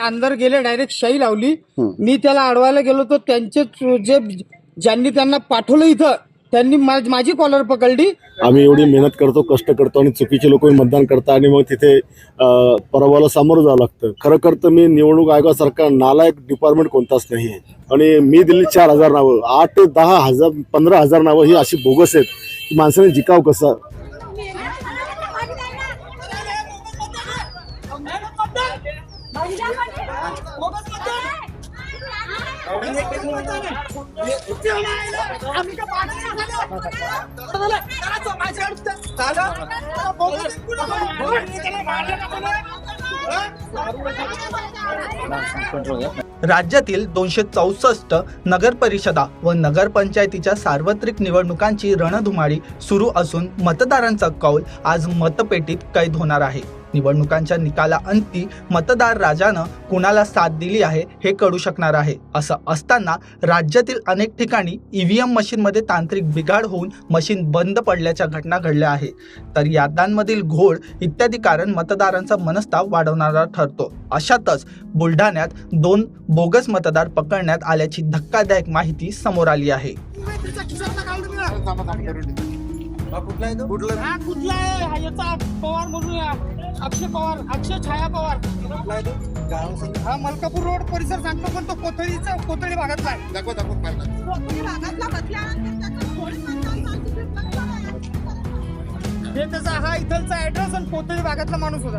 अंदर गेले डायरेक्ट शाई लावली. मी त्याला अडवायला गेलो तर त्यांचे जे ज्यांनी त्यांना पाठवलं इथं त्यांनी मा- माझी कॉलर पकडली. आम्ही एवढी मेहनत करतो कष्ट करतो आणि चुकीचे लोक मतदान करतात आणि मग तिथे अं, पराभवाला सामोरं जावं लागतं. खरं खरं तर मी निवडणूक आयोगासारखा नालायक डिपार्टमेंट कोणताच नाही आहे. आणि मी दिली चार हजार नावं आठ ते दहा हजार पंधरा हजार नावं ही अशी बोगस आहेत की माणसाने जिकाव कसं? राज्यातील दोनशे चौसष्ट नगर परिषदा व नगरपंचायतीच्या सार्वत्रिक निवडणुकांची रणधुमाळी सुरू असून मतदारांचा कौल आज मतपेटीत कैद होणार आहे. निवडणुकांच्या निकाला अंती मतदार राजानं कुणाला साथ दिली आहे हे कळू शकणार आहे. असं असताना राज्यातील अनेक ठिकाणी ईव्हीएम मशीनमध्ये तांत्रिक बिघाड होऊन मशीन बंद पडल्याच्या घटना घडल्या आहे तर याद्यांमधील घोळ इत्यादी कारण मतदारांचा मनस्ताप वाढवणारा ठरतो. अशातच बुलढाण्यात दोन बोगस मतदार पकडण्यात आल्याची धक्कादायक माहिती समोर आली आहे. कुठला अक्षय पवार अक्षय छाया पवार. हा मलकापूर रोड परिसर सांगतो पण तो कोथळीचा कोथळी भागातला आहे. दाखव हे त्याचा हा इथलचा ऍड्रेस आणि कोथळी भागातला माणूस होता.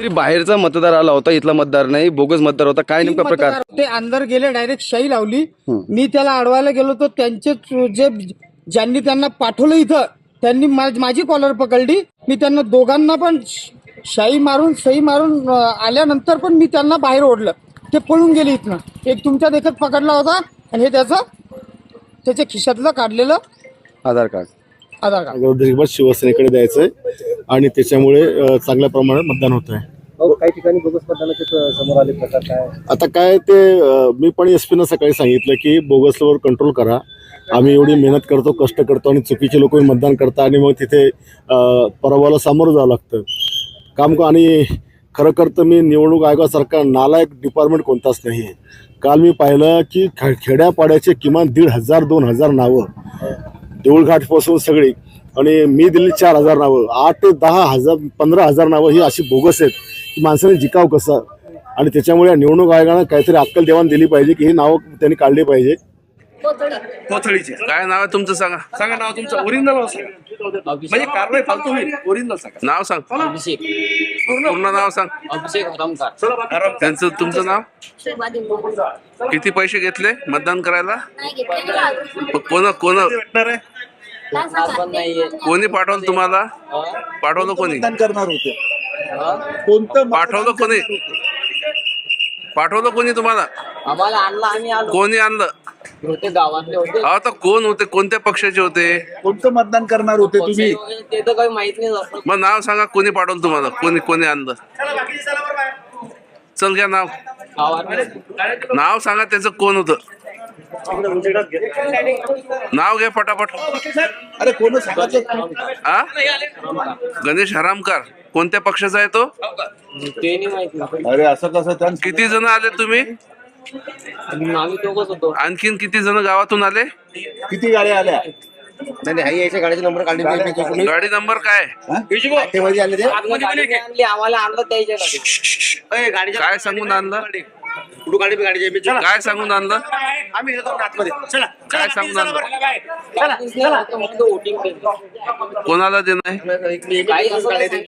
तरी बाहेरचा मतदार आला होता इथला मतदार नाही बोगस मतदार होता काय नेमका प्रकार? ते अंदर गेले डायरेक्ट शाई लावली. मी त्याला अडवायला गेलो तर त्यांचे जे ज्यांनी त्यांना पाठवलं इथं त्यांनी माझी कॉलर पकडली. मी त्यांना दोघांना पण शाई मारून सही मारून आल्यानंतर पण मी त्यांना बाहेर ओढलं. ते पळून गेले इथनं. एक तुमच्या देखत पकडला होता आणि हे त्याचं त्याच्या खिशातलं काढलेलं आधार कार्ड. आधार कार्ड. अगोदर शिवसेनेकडे द्यायचंय. आणि त्याच्यामुळे चांगल्या प्रमाणात मतदान होत आहे काही ठिकाणी बोगस मतदानाचे समोर आले प्रकार काय? आता काय ते मी पण एस पीनं सकाळी सांगितलं की बोगसवर कंट्रोल करा. आम्ही एवढी मेहनत करतो कष्ट करतो आणि चुकीचे लोक मतदान करतात आणि मग तिथे पराभवाला सामोरं जावं लागतं. काम क- आणि खरं खरं तर मी निवडणूक आयोगासारखा नालायक डिपार्टमेंट कोणताच नाही आहे काल मी पाहिलं की ख खेड्यापाड्याचे किमान दीड हजार दोन हजार नावं. देऊळघाटपासून सगळी. आणि मी दिली चार हजार नावं. आठ ते दहा हजार पंधरा हजार नावं ही अशी बोगस आहेत की माणसाने जिकाव कसं? आणि त्याच्यामुळे या निवडणूक आयोगानं काहीतरी अक्कल देवाण दिली पाहिजे की ही नावं त्यांनी काढली पाहिजे. कोथळीचे. काय नाव आहे तुमचं सांगा. सांगा नाव तुमचं. ओरिजिनल म्हणजे कारवाई फालतू होईल. ओरिजिनल सांगा. नाव सांग. अभिषेक. पूर्ण नाव सांग. अभिषेक त्यांचं तुमचं नाव? किती पैसे घेतले मतदान करायला? कोण कोण पण नाहीये. कोणी पाठवलं तुम्हाला? पाठवलं कोणी? करणार होते. कोणतं पाठवलं कोणी? पाठवलं कोणी तुम्हाला? आम्हाला आणला आम्ही आलो. कोणी आणलं? होते गावातले होते. अहो तर कोण होते? कोणत्या पक्षाचे होते? कोणतं मतदान करणार होते तुम्ही? ते तर काही माहीत नाही जास्त. मग नाव सांगा कोणी पाठवलं तुम्हाला? कोणी कोणी आणलं? चल घ्या नाव. नाव सांगा त्याचं कोण होतं? नाव घ्या पटापट अरे कोण गणेश हरामकर. कोणत्या पक्षाचा आहे तो? ते नाही माहीत नाही. अरे असं कसं त्या किती जण आले तुम्ही? आम्ही दोघच होतो. आणखीन किती जण गावातून आले? किती गाड्या आल्या? गाडी नंबर काय? गाडी नाही आणली आम्हाला आणलं त्याच्या गाडी काय सांगून आणलं? काय सांगून आणलं? काय सांगून आणलं. कोणाला देणं आहे? काही